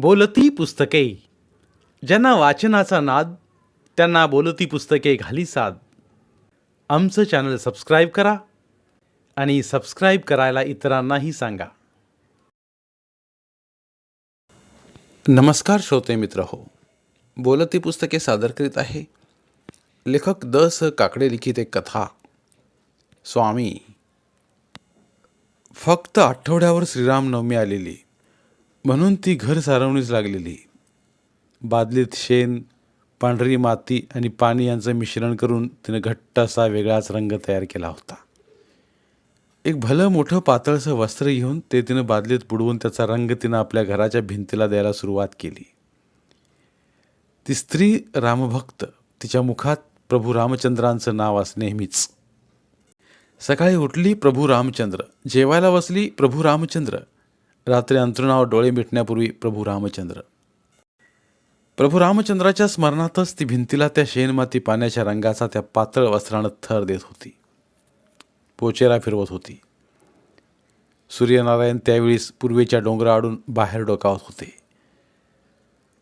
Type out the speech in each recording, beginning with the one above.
बोलती पुस्तके. ज्यांना वाचनाचा नाद त्यांना बोलती पुस्तके घाली साद. आमचं चॅनल सबस्क्राईब करा आणि सबस्क्राईब करायला इतरांनाही सांगा. नमस्कार श्रोते मित्र हो. बोलती पुस्तके सादर करीत आहे. लेखक द स काकडे लिखित एक कथा. स्वामी फक्त आठवड्यावर श्रीरामनवमी आलेली. म्हणून ती घर सारवणीच लागलेली. बादलीत शेण पांढरी माती आणि पाणी यांचं मिश्रण करून तिनं घट्ट असा वेगळाच रंग तयार केला होता. एक भलं मोठं पातळसं वस्त्र घेऊन ते तिनं बादलीत बुडवून त्याचा रंग तिनं आपल्या घराच्या भिंतीला द्यायला सुरुवात केली. ती स्त्री रामभक्त तिच्या मुखात प्रभू रामचंद्रांचं नाव अस नेहमीच सकाळी उठली प्रभू रामचंद्र जेवायला बसली प्रभू रामचंद्र रात्री अंथरुणावर डोळे मिटण्यापूर्वी प्रभू रामचंद्र. प्रभू रामचंद्राच्या स्मरणातच ती भिंतीला त्या शेणमाती पाण्याच्या रंगाचा त्या पातळ वस्त्रानं थर देत होती. पोचेरा फिरवत होती. सूर्यनारायण त्यावेळीस पूर्वेच्या डोंगराआडून बाहेर डोकावत होते.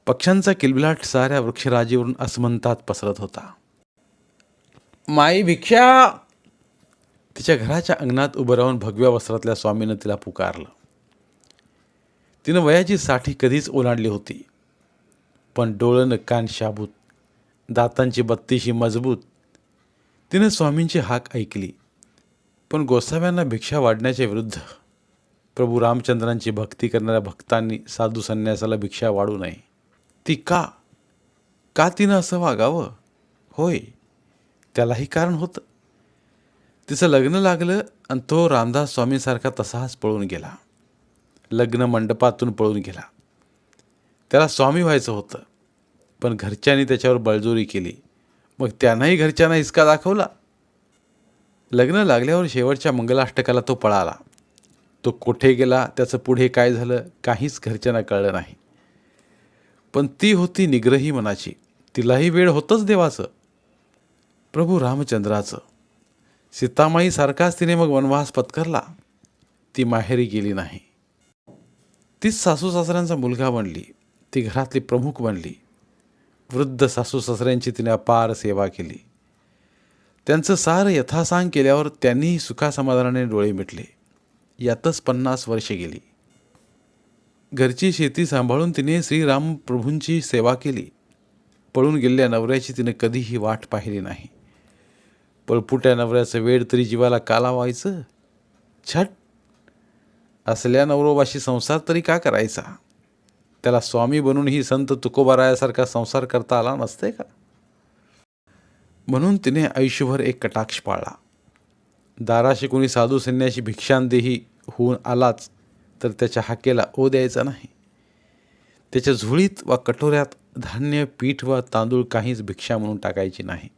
पक्ष्यांचा किलबिलाट साऱ्या वृक्षराजीवरून अस्मंतात पसरत होता. माई भिक्षा! तिच्या घराच्या अंगणात उभं राहून भगव्या वस्त्रातल्या स्वामीनं तिला पुकारलं. तिनं वयाची साठी कधीच ओलांडली होती. पण डोळं कान शाबूत दातांची बत्तीशी मजबूत. तिनं स्वामींची हाक ऐकली पण गोसाव्यांना भिक्षा वाढण्याच्या विरुद्ध. प्रभू रामचंद्रांची भक्ती करणाऱ्या भक्तांनी साधू संन्यासाला भिक्षा वाढू नये. ती का? का तिनं असं वागावं? होय त्यालाही कारण होतं. तिचं लग्न लागलं आणि तो रामदास स्वामींसारखा तसाच पळून गेला. लग्न मंडपातून पळून गेला. त्याला स्वामी व्हायचं होतं पण घरच्यांनी त्याच्यावर बळजोरी केली. मग त्यांनाही घरच्यांना हिसका दाखवला. लग्न लागल्यावर शेवटच्या मंगलाष्टकाला तो पळाला. तो कोठे गेला त्याचं पुढे काय झालं काहीच घरच्यांना कळलं नाही. पण ती होती निग्रही मनाची. तिलाही वेळ होतंच देवाचं. प्रभू रामचंद्राचं. सीतामाईसारखाच तिने मग वनवास पत्करला. ती माहेरी गेली नाही. तीच सासू सासऱ्यांचा मुलगा बनली. ती घरातली प्रमुख बनली. वृद्ध सासू सासऱ्यांची तिने अपार सेवा केली. त्यांचं सार यथासांग केल्यावर त्यांनीही सुखासमाधानाने डोळे मिटले. यातच पन्नास वर्षे गेली. घरची शेती सांभाळून तिने श्रीराम प्रभूंची सेवा केली. पळून गेलेल्या नवऱ्याची तिने कधीही वाट पाहिली नाही. पळपुट्या नवऱ्याचं वेळ तरी जीवाला काला व्हायचं छट असल्या नवरोबाशी संसार तरी का करायचा? त्याला स्वामी बनूनही संत तुकोबारायासारखा संसार करता आला नसते का? म्हणून तिने आयुष्यभर एक कटाक्ष पाळला. दाराशी कोणी साधू सैन्याशी भिक्षांदेही होऊन आलाच तर त्याच्या हाकेला ओ द्यायचा नाही. त्याच्या झुळीत वा कटोऱ्यात धान्य पीठ वा तांदूळ काहीच भिक्षा म्हणून टाकायची नाही.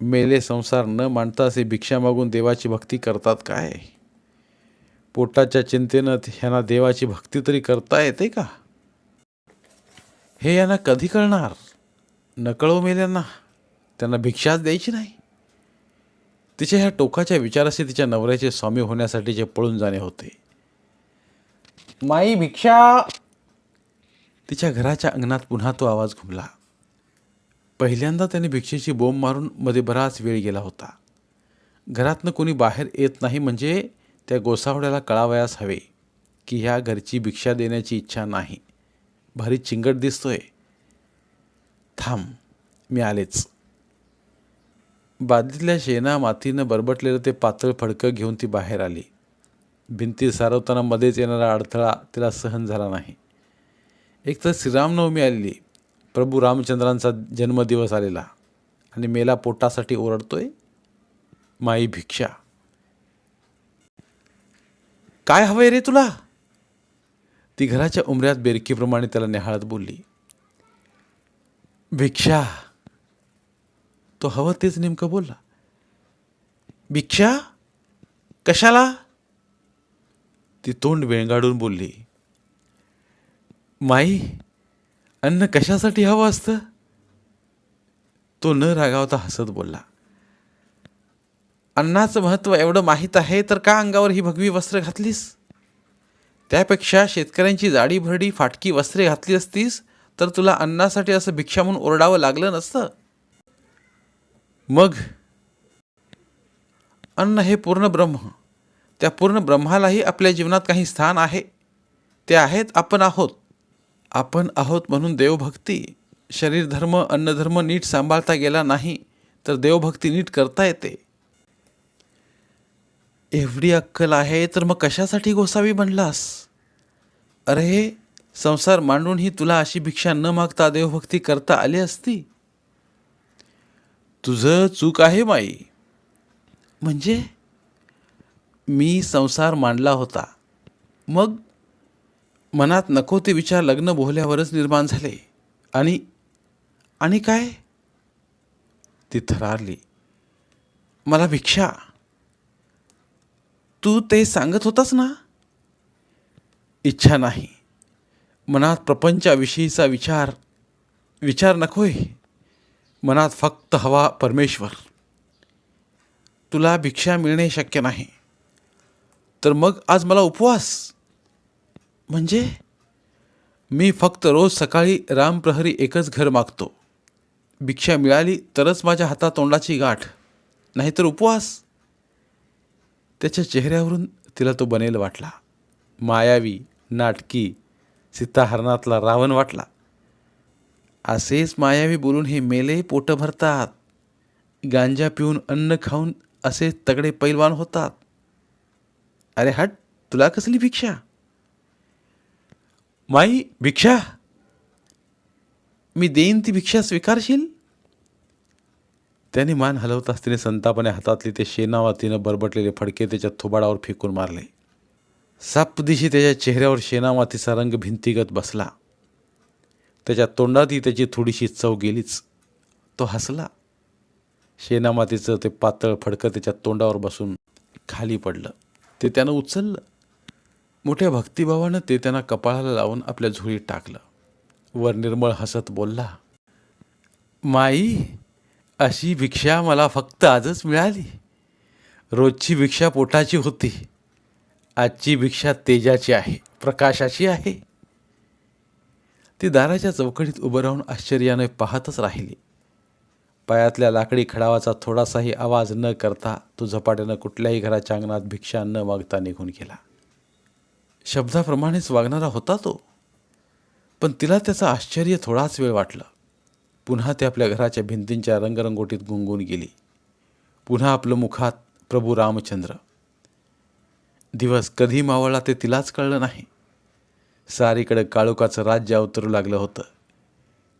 मेले संसार न मांडता असे भिक्षा मागून देवाची भक्ती करतात काय? पोटाच्या चिंतेनं ह्यांना देवाची भक्ती तरी करता येते का? हे यांना कधी कळणार? नकळव मेल्यांना त्यांना. भिक्षाच द्यायची नाही. तिच्या ह्या टोकाच्या विचाराशी तिच्या नवऱ्याचे स्वामी होण्यासाठीचे पळून जाणे होते. माई भिक्षा! तिच्या घराच्या अंगणात पुन्हा तो आवाज घुमला. पहिल्यांदा त्याने भिक्षेची बोंब मारून मध्ये बराच वेळ गेला होता. घरातनं कोणी बाहेर येत नाही म्हणजे त्या गोसावड्याला कळावयास हवे की ह्या घरची भिक्षा देण्याची इच्छा नाही. भारी चिंगट दिसतोय. थांब मी आलेच. बादलीतल्या शेणा मातीनं बरबटलेलं ते पातळ फडकं घेऊन ती बाहेर आली. भिंती सारवताना मध्येच येणारा अडथळा तिला सहन झाला नाही. एक तर श्रीरामनवमी आलेली प्रभू रामचंद्रांचा जन्मदिवस आलेला आणि मेला पोटासाठी ओरडतोय माई भिक्षा. काय हवंय रे तुला? ती घराच्या उमऱ्यात बेरकीप्रमाणे त्याला निहाळत बोलली. भिक्षा. तो हवं तेच नेमकं बोलला. भिक्षा? कशाला? ती तोंड वेंगाडून बोलली. माई अन्न कशासाठी हवं असतं? तो न रागावता हसत बोलला. अन्नाचं महत्त्व एवढं माहीत आहे तर का अंगावर ही भगवी वस्त्र घातलीस? त्यापेक्षा शेतकऱ्यांची जाडी भरडी फाटकी वस्त्रे घातली असतीस तर तुला अन्नासाठी असं भिक्षा म्हणून ओरडावं लागलं नसतं. मग? अन्न हे पूर्ण ब्रह्म. त्या पूर्ण ब्रह्मालाही आपल्या जीवनात काही स्थान आहे. ते आहेत आपण आहोत. आपण आहोत म्हणून देवभक्ती. शरीरधर्म अन्नधर्म नीट सांभाळता गेला नाही तर देवभक्ती नीट करता येते. एवढी अक्कल आहे तर मग कशासाठी गोसावी बनलास? अरे संसार मांडूनही तुला अशी भिक्षा न मागता देवभक्ती करता आली असती? तुझं चूक आहे माई. म्हणजे? मी संसार मांडला होता. मग? मनात नको ते विचार लग्न बोहल्यावरच निर्माण झाले. आणि आणि काय? ती थरारली. मला भिक्षा. तू ते सांगत होतास ना? इच्छा नाही. मनात प्रपंचाविषयीचा विचार विचार नकोय. मनात फक्त हवा परमेश्वर. तुला भिक्षा मिळणे शक्य नाही. तर मग आज मला उपवास. म्हणजे? मी फक्त रोज सकाळी रामप्रहरी एकच घर मागतो. भिक्षा मिळाली तरच माझ्या हातातोंडाची गाठ. नाहीतर उपवास. त्याच्या चेहऱ्यावरून तिला तो बनेल वाटला. मायावी नाटकी सीताहरणातला रावण वाटला. असेच मायावी बोलून हे मेले पोट भरतात. गांजा पिऊन अन्न खाऊन असे तगडे पैलवान होतात. अरे हट तुला कसली भिक्षा? माई भिक्षा? मी देईन ती भिक्षा स्वीकारशील? त्याने मान हलवताच तिने संतापाने हातातली ते शेणावातीनं बरबटलेले फडके त्याच्या थोबाडावर फेकून मारले. सापदिशी त्याच्या चेहऱ्यावर शेणामातीचा रंग भिंतीगत बसला. त्याच्या तोंडातही त्याची थोडीशी चव गेलीच. तो हसला. शेणामातीचं ते पातळ फडकं त्याच्या तोंडावर बसून खाली पडलं. ते त्यानं उचललं. मोठ्या भक्तिभावानं ते त्यांना कपाळाला लावून आपल्या झोळीत टाकलं. वर निर्मळ हसत बोलला माई अशी भिक्षा मला फक्त आजच मिळाली. रोजची भिक्षा पोटाची होती. आजची भिक्षा तेजाची आहे प्रकाशाची आहे. ती दाराच्या चौकटीत उभं राहून आश्चर्याने पाहतच राहिली. पायातल्या लाकडी खडावाचा थोडासाही आवाज न करता तो झपाट्यानं कुठल्याही घराच्या अंगणात भिक्षा न मागता निघून गेला. शब्दाप्रमाणेच वागणारा होता तो. पण तिला त्याचं आश्चर्य थोडाच वेळ वाटलं. पुन्हा ते आपल्या घराच्या भिंतींच्या रंगरंगोटीत गुंगून गेली. पुन्हा आपलं मुखात प्रभू रामचंद्र. दिवस कधी मावळला ते तिलाच कळलं नाही. सारीकडे काळोखाचं राज्य अवतरू लागलं होतं.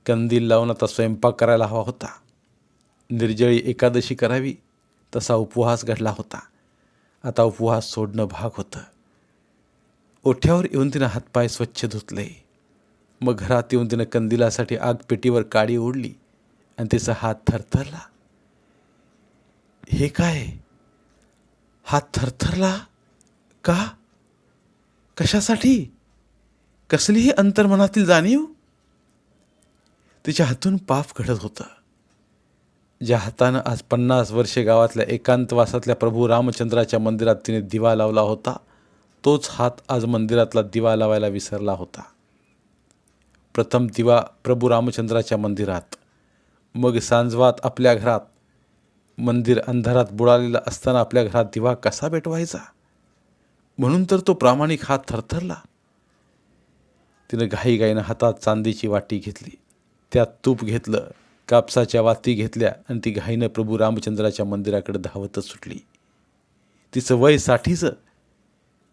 कंदील लावून आता स्वयंपाक करायला हवा होता. निर्जळी एकादशी करावी तसा उपवास घडला होता. आता उपवास सोडणं भाग होतं. ओठ्यावर येऊन तिनं हातपाय स्वच्छ धुतले. मग घरात येऊन तिनं कंदिलासाठी आग पेटीवर काडी ओढली आणि तिचा हात थरथरला. हे काय? हात थरथरला? का? कशासाठी? कसलीही अंतर्मनातील जाणीव? तिच्या हातून पाप घडत होतं. ज्या हातानं आज पन्नास वर्षे गावातल्या एकांतवासातल्या प्रभू रामचंद्राच्या मंदिरात तिने दिवा लावला होता तोच हात आज मंदिरातला दिवा लावायला विसरला होता. प्रथम दिवा प्रभू रामचंद्राच्या मंदिरात. मग सांजवात आपल्या घरात. मंदिर अंधारात बुडालेलं असताना आपल्या घरात दिवा कसा पेटवायचा? म्हणून तर तो प्रामाणिक हात थरथरला. तिनं घाईघाईनं हातात चांदीची वाटी घेतली. त्यात तूप घेतलं कापसाच्या वाती घेतल्या आणि ती घाईनं प्रभू रामचंद्राच्या मंदिराकडे धावतच सुटली. तिचं वय साठीचं.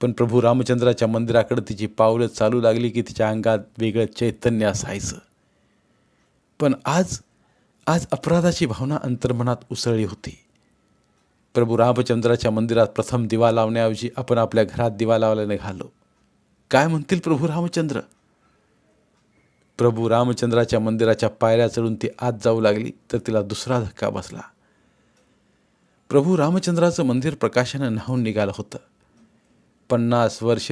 पण प्रभू रामचंद्राच्या मंदिराकडे तिची पावलं चालू लागली की तिच्या अंगात वेगळं चैतन्य असायचं. पण आज आज अपराधाची भावना अंतर्मनात उसळली होती. प्रभू रामचंद्राच्या मंदिरात प्रथम दिवा लावण्याऐवजी आपण आपल्या घरात दिवा लावायला निघालो. काय म्हणतील प्रभू रामचंद्र? प्रभू रामचंद्राच्या मंदिराच्या पायऱ्या चढून ती आत जाऊ लागली तर तिला दुसरा धक्का बसला. प्रभू रामचंद्राचं मंदिर प्रकाशानं न्हावून निघालं होतं. पन्नास वर्ष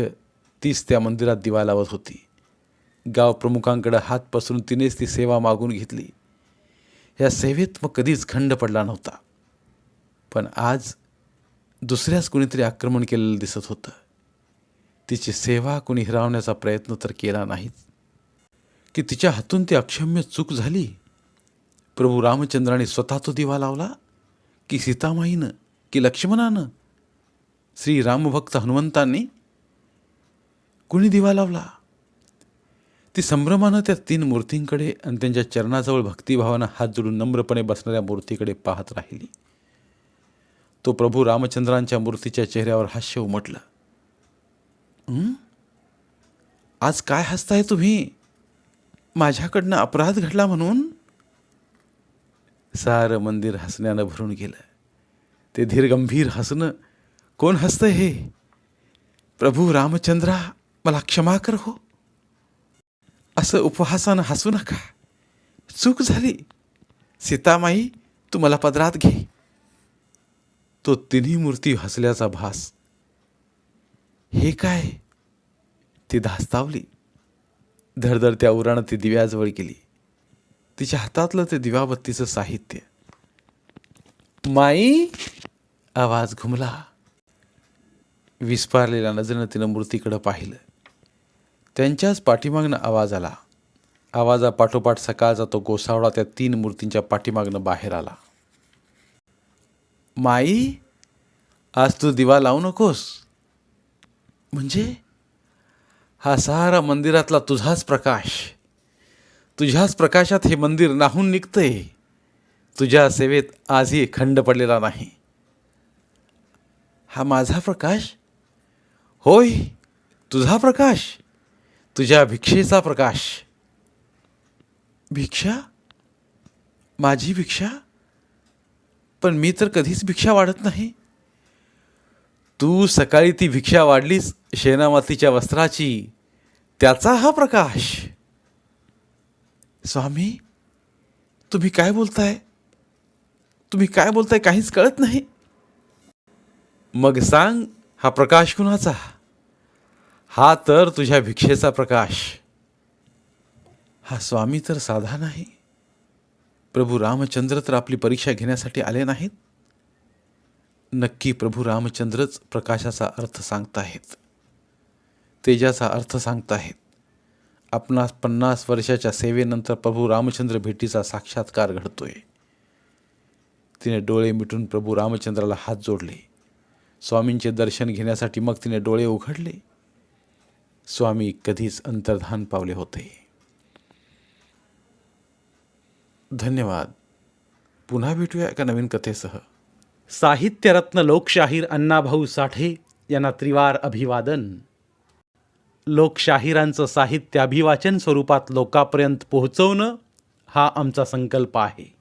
तीच त्या मंदिरात दिवा लावत होती. गाव प्रमुखांकडे हात पसरून तिनेच ती सेवा मागून घेतली. या सेवेत मग कधीच खंड पडला नव्हता. पण आज दुसऱ्याच कुणीतरी आक्रमण केलेलं दिसत होतं. तिची सेवा कुणी हिरावण्याचा प्रयत्न तर केला नाहीच की तिच्या हातून ती अक्षम्य चूक झाली? प्रभू रामचंद्राने स्वतः तो दिवा लावला? की सीतामाईनं? की लक्ष्मणानं? श्री रामभक्त हनुमंतांनी कुणी दिवा लावला? ती संभ्रमानं त्या तीन मूर्तींकडे आणि त्यांच्या चरणाजवळ भक्तिभावानं हात जोडून नम्रपणे बसणाऱ्या मूर्तीकडे पाहत राहिली. तो प्रभू रामचंद्रांच्या मूर्तीच्या चेहऱ्यावर हास्य उमटलं. आज काय हसताय तुम्ही? माझ्याकडनं अपराध घडला म्हणून? सारं मंदिर हसण्यानं भरून गेलं. ते धीरगंभीर हसणं कोण हसतंय हे? प्रभू रामचंद्रा मला क्षमा कर हो. असं उपहासानं हसू नका. चूक झाली. सीतामाई तू मला पदरात घे. तो तिन्ही मूर्ती हसल्याचा भास. हे काय? ती धास्तावली. धडधड त्या उरानं ती दिव्याजवळ गेली. तिच्या हातातलं ते दिवाबत्तीचं साहित्य. माई आवाज घुमला. विस्पारलेल्या नजरेनं तिनं मूर्तीकडं पाहिलं. त्यांच्याच पाठीमागनं आवाज आला. आवाजापाठोपाठ सकाळचा तो गोसावळा त्या तीन मूर्तींच्या पाठीमागनं बाहेर आला. माई आज तू दिवा लावू नकोस. म्हणजे? हा सारा मंदिरातला तुझाच प्रकाश. तुझ्याच प्रकाशात हे मंदिर नाहून निघतंय. तुझ्या सेवेत आजही खंड पडलेला नाही. हा माझा प्रकाश? होय तुझा प्रकाश तुझ्या भिक्षेचा प्रकाश. भिक्षा? माझी भिक्षा? पण मी तर कधीच भिक्षा वाढत नाही. तू सकाळी ती भिक्षा वाढलीस शेणामातीच्या वस्त्राची. त्याचा हा प्रकाश. स्वामी तुम्ही काय बोलताय? तुम्ही काय बोलताय काहीच कळत नाही. मग सांग हा प्रकाश कुणाचा? हा तर तुझ्या भिक्षेचा प्रकाश. हा स्वामी तर साधा नाही. प्रभू रामचंद्र तर आपली परीक्षा घेण्यासाठी आले नाहीत. नक्की प्रभू रामचंद्रच प्रकाशाचा अर्थ सांगताहेत. तेजाचा अर्थ सांगताहेत. आपणास पन्नास वर्षाच्या सेवेनंतर प्रभू रामचंद्र भेटीचा साक्षात्कार घडतोय. तिने डोळे मिटून प्रभू रामचंद्राला हात जोडले. स्वामींचे दर्शन घेण्यासाठी मग तिने डोळे उघडले. स्वामी कधीच अंतर्धान पावले होते. धन्यवाद. पुन्हा भेटूया एका नवीन कथेसह. साहित्यरत्न लोकशाहीर अण्णाभाऊ साठे यांना त्रिवार अभिवादन. लोकशाहिरांचं साहित्य अभिवाचन स्वरूपात लोकापर्यंत पोहोचवणं हा आमचा संकल्प आहे.